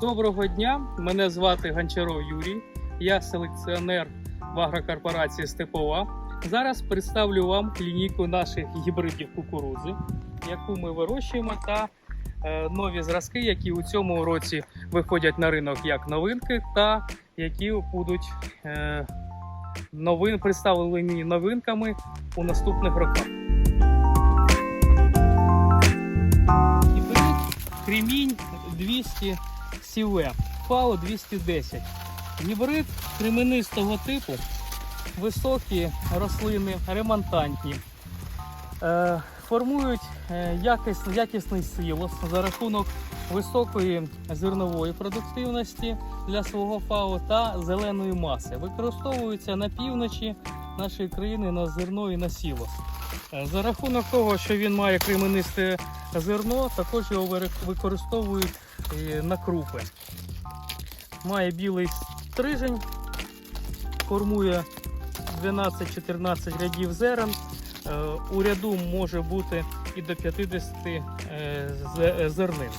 Доброго дня! Мене звати Гончаров Юрій. Я селекціонер в агрокорпорації Степова. Зараз представлю вам клініку наших гібридів кукурузи, яку ми вирощуємо, та е, нові зразки, які у цьому році виходять на ринок як новинки, та які будуть е, новин, представлені новинками у наступних роках. Кремінь 200 Сіве, ФАО 210. Гібрид кременистого типу, високі рослини, ремонтантні. Е, формують е, якісний силос за рахунок високої зернової продуктивності для свого ФАО та зеленої маси. Використовуються на півночі нашої країни на зерно і на сілос. Е, За рахунок того, що він має кременисте зерно, також його використовують е, на крупи. Має білий стрижень, формує 12-14 рядів зерен. Е, У ряду може бути і до 50 е, зернин.